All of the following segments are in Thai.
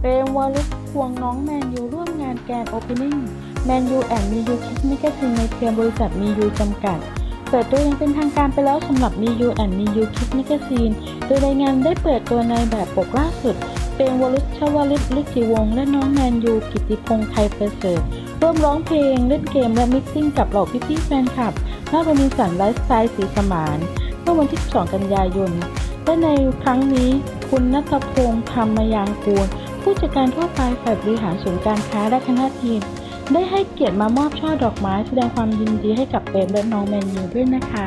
เปรมวอลุสควงน้องแมนยูร่วมงานแกรนโอเพนนิ่งแมนยูแอนมียูคิดมิกาซินในเครือบริษัทมียูจำกัด เปิดตัวอยังเป็นทางการไปแล้วสำหรับมียูแอนมียูคิดมิกาซีนโดยในงานได้เปิดตัวในแบบปกล่าสุดเป็นวลุชชวลิตลิจิวงและน้องแมนยูกิติพงษ์ไทยประเสริฐร่วมร้องเพลงเล่นเกมและมิกซิ่งกับเหล่าพี่ๆแฟนคลับหน้าโรบินสันไลฟ์สไตล์สีสมานเมื่อวันที่ 2 กันยายนและในครั้งนี้คุณนัทพงษ์ธรรมยางกูล ผู้จัดการทั่วไปฝ่ายบริหารศูนย์การค้าและคณะทีม ได้ให้เกียรติมามอบช่อดอกไม้แสดงความยินดีให้กับเปมและน้องแมนยูด้วยนะคะ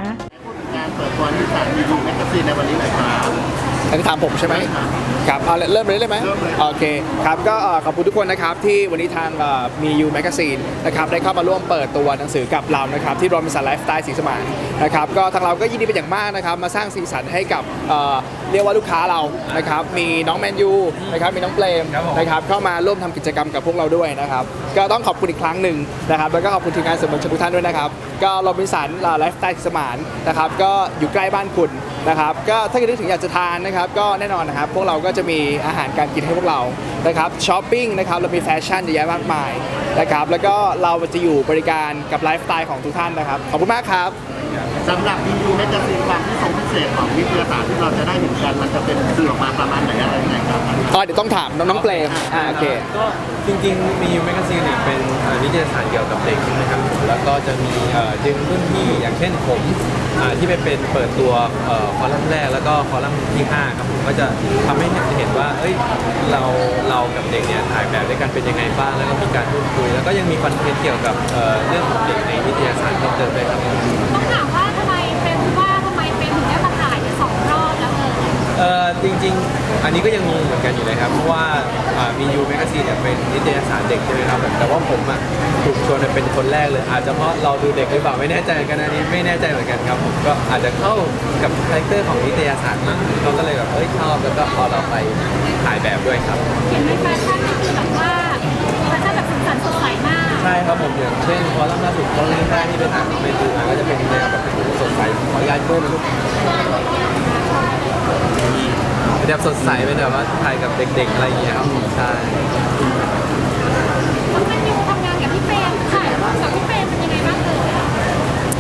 งานเปิดตัวที่สามีดูแมกกาซีนในวันนี้หน่อยครับ อันนี้ถามผมใช่ไหมครับเอาเริ่มเลยได้ไหมเริ่มเลยโอเคครับก็เอ่อขอบคุณทุกคนนะครับที่วันนี้ทางเอ่อมียูแมกซีนนะครับได้เข้ามาร่วมเปิดตัวหนังสือกับเรานะครับที่โรบินสันไลฟ์สไตล์สีสมานนะครับก็ทางเราก็ยินดีเป็นอย่างมากนะครับมาสร้างสีสันให้กับเอ่อเรียกว่าลูกค้าเรานะครับมีน้องแมนยูนะครับมีน้องเปรมนะครับเข้ามาร่วมทำกิจกรรมกับพวกเราด้วยนะครับก็ต้องขอบคุณอีกครั้งหนึ่งนะครับแล้วก็ขอบคุณทีมงานสื่อมวลชนทุกท่านด้วยนะครับก็โรบินสันไลฟ์สไตล์สีสมานนะครับก็อยู่ใกล้บ้านคุณ นะครับก็ถ้าเกิดนึกถึงอยากจะทานนะครับก็แน่นอนนะครับพวกเราก็จะมีอาหารการกินให้พวกเรานะครับช้อปปิ้งนะครับเรามีแฟชั่นเยอะแยะมากมายนะครับแล้วก็เราจะอยู่บริการกับไลฟ์สไตล์ของทุกท่านนะครับขอบคุณมากครับสำหรับมีดูแมกกาซีนความที่ทรงพิเศษของวิทยาศาสตร์ที่เราจะได้เห็นกันมันจะเป็นสื่อออกมาประมาณไหนอะไรยังไงครับ ก็เดี๋ยวต้องถามน้องๆเปรมอ่าโอเค ก็จริงๆ มียูแมกซีนเนี่ยเป็นเอ่อนิตยสารเกี่ยวกับเด็กนะครับผมแล้วก็จะมีเอ่อดึงรุ่นพี่อย่างเช่นผมอ่าที่ไปเป็นเปิดตัวเอ่อคอลัมน์แรกแล้วก็คอลัมน์ที่5ครับผมก็จะทำให้เห็นว่าเอ้ยเราเรากับเด็กเนี่ยถ่ายแบบด้วยกันเป็นยังไงบ้างแล้วก็มีการพูดคุย แล้วก็ยังมีคอนเทนต์เกี่ยวกับเอ่อเรื่องของเด็กในนิตยสารเพิ่มเติมด้วยครับต้องถามว่าทำไมเป็นว่าทำไมเป็นถึงได้มาถ่ายเนี่ยสองรอบแล้วเออ เอ่อจริงๆ อันนี้ก็ยังงงเหมือน กันอยู่เลยครับ เพราะว่าอ่ามียูแมกซีนเนี่ยเป็นนิตยสารเด็กใช่ไหมครับผมแต่ว่าผมอะถูกชวนมาเป็นคนแรกเลย อาจจะเพราะเราดูเด็กหรือเปล่าไม่แน่ใจเหมือนกันอันนี้ไม่แน่ใจเหมือนกันครับผมก็อาจจะเข้ากับคาแรคเตอร์ของนิตยสารมั้งเราก็เลยแบบเอ้ยชอบแล้วก็พอเราไปถ่ายแบบด้วยครับเห็นในแฟชั่นนี่คือแบบว่าแฟชั่นแบบสีสันสดใสมากใช่ครับผมอย่างเช่นคอลัมน์ล่าสุดคอลัมน์แรกที่ไปถ่ายของเมนูมาก็จะเป็นแนวแบบสดใสขออนุญาตเพิ่มลูก แบบสดใสเป็นแบบว่าถ่ายกับเด็กๆอะไรอย่างเงี้ยครับผมใช่คุณเป็นยูทำงานกับพี่เปรมถ่ายรูปกับพี่เปรมเป็นยังไงบ้างเอ่ย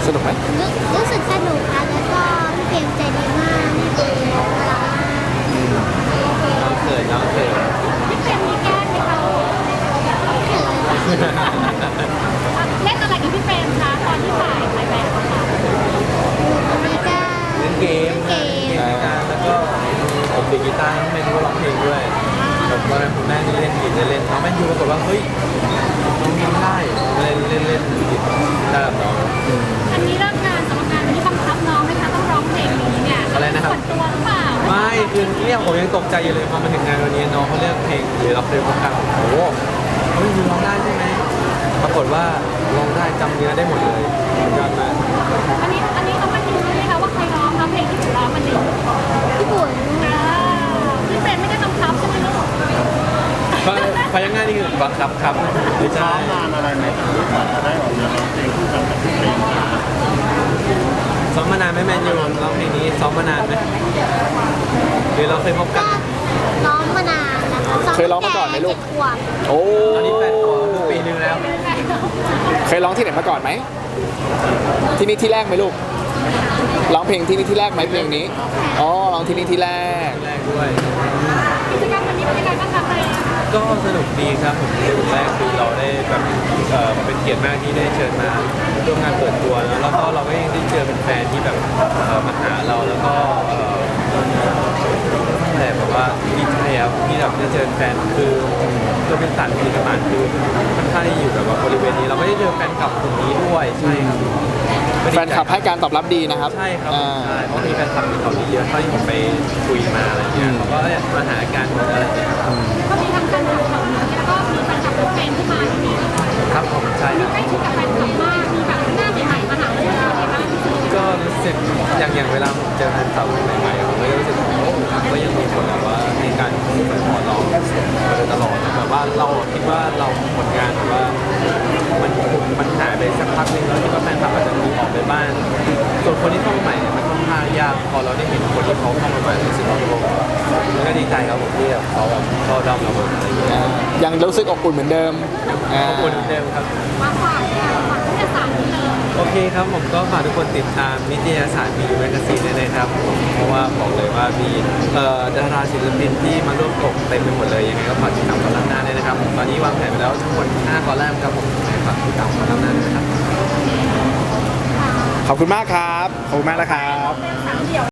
สนุกไหมรู้รู้สึกสนุกค่ะแล้วก็พี่เปรมใจดีมากพี่เปรมน่ารักมากน้องเขินน้องเขินพี่เปรมมีแกล้งไหมคะ เขิน เล่นอะไรกับพี่เปรมคะตอนที่ถ่ายถ่ายแบบอะค่ะ วันนี้ก็ เล่นเกม เกม เล่นกีตาร์แล้วก็ผม ดีดกีตาร์น้องแมนยูก็ร้องเพลงด้วยแบบว่าคุณแม่นี่เล่นกีตาร์เล่นน้องแมนยูปรากฏว่าเฮ้ยน้องเล่นได้เล่นเล่นเล่นกีตาร์กับน้องอันนี้เริ่มงานสำหรับงานวันนี้บังคับน้องไหมคะต้องร้องเพลงนี้เนี่ยอะไรนะครับตัวหรือเปล่าไม่คือเนี่ยผมยังตกใจอยู่เลยพอมาถึงงานวันนี้น้องเขาเลือกเพลงหรือรับเพลงประกาศโอ้โหเฮ้ยยูร้องได้ใช่ไหมปรากฏว่าร้องได้จำเนื้อได้หมดเลยยอดมากอันนี้ พยักหน้านี่คือบังคับครับไม่ซ้ใช่อมงานอะไรไหมครับที่กว่าจะได้ออกมาร้องเพลงคู่กันกับพี่เปรมครับซ้อมมานานไหมแมนยูร้องเพลงนี้ซ้อมมานานไหมหรือเราเคยพบกัก็นร้องมานานนะคะเคยร้องมาก่อนไหมลูกเจ็ดขวบโอ้ตอนนี้แปดขวบคือปีหนึ่งแล้ว เคยร้องที่ไหนมาก่อนไหม ที่นี่ที่แรกไหมลูก ร้องเพลงที่นี่ที่แรกไหมเพลงนี้ อ๋อร้องที่นี่ที่แรก แรกด้วย กิจกรรมวันนี้เป็นยังไงบ้างคะเปรมก็สนุกดีครับผมในวันแรกคือเราได้แบบเอ่อเป็นเกียรติมากที่ได้เชิญมาร่วมงานเปิดตัวแล้วแล้วก็เราก็ยังได้เจอเป็นแฟนที่แบบเอ่อมาหาเราแล้วก็เอ่อแต่แบบว่าดีใจครับที่แบบได้เจอแฟนคือตัวเป็นสันมีกระหมานคือค่อนข้างที่อยู่แบบว่าบริเวณนี้ เราก็ได้เจอแฟนคลับกลุ่มนี้ด้วยใช่ครับ แฟนคลับให้การตอบรับดีนะครับใช่ครับอ่า ใช่เพราะมีแฟนคลับของเขาที่เยอะเท่าที่ผมไปคุยมาอะไรเงี้ยเขาก็มาหาการอะไรเงี้ยครับก็มีทั้งแฟนคลับของนี้แล้วก็มีแฟนคลับของเปรมที่มาที่นี่ครับผมใช่ครับ ใกล้ชิดกับแฟนคลับมากมีแบบหน้าใหม่ๆมาหาเราอะไรบ้างก็รู้สึกอย่างอย่างเวลาผมเจอแฟนคลับใหม่ๆผมก็รู้สึกโอ้ก็ยังมีคนแบบว่าในการขอร้องมาโดยตลอดแบบว่าเราคิดว่าเราผลงานแบบว่ามันมันหายไปสักพักหนึงแล้วที่ว่าแฟนคลับอา บ้างส่วนคนที่เข้ามาใหม่เนี่ยมันค่อนข้างยากพอเราได้เห็นคนที่เขาเข้ามาใหม่รู้สึกว่าโอ้มันก็ดีใจครับผมที่แบบเขาแบบเข้าดอมเราแบบอะไรอย่างเงี้ยอ่ายังรู้สึกอบอุ่นเหมือนเดิมอ่าขอบคุณเหมือนเดิมครับ มาฝากค่ะฝากนิตยสารนี้เลยโอเคครับผมก็ฝากทุกคนติดตามนิตยสารมีอยู่แมกกาซีนด้วยนะครับผมเพราะว่าบอกเลยว่ามีเอ่อดาราศิลปินที่มาร่วมตกเต็มไปหมดเลยยังไงก็ฝากติดตามคอลัมน์หน้าด้วยนะครับผมตอนนี้วางแผนไปแล้วทั้งหมด5คอลัมน์ครับผมยังไงฝากติดตามคอลัมน์หน้าด้วยนะครับ ขอบคุณมากครับ ขอบคุณมากนะครับ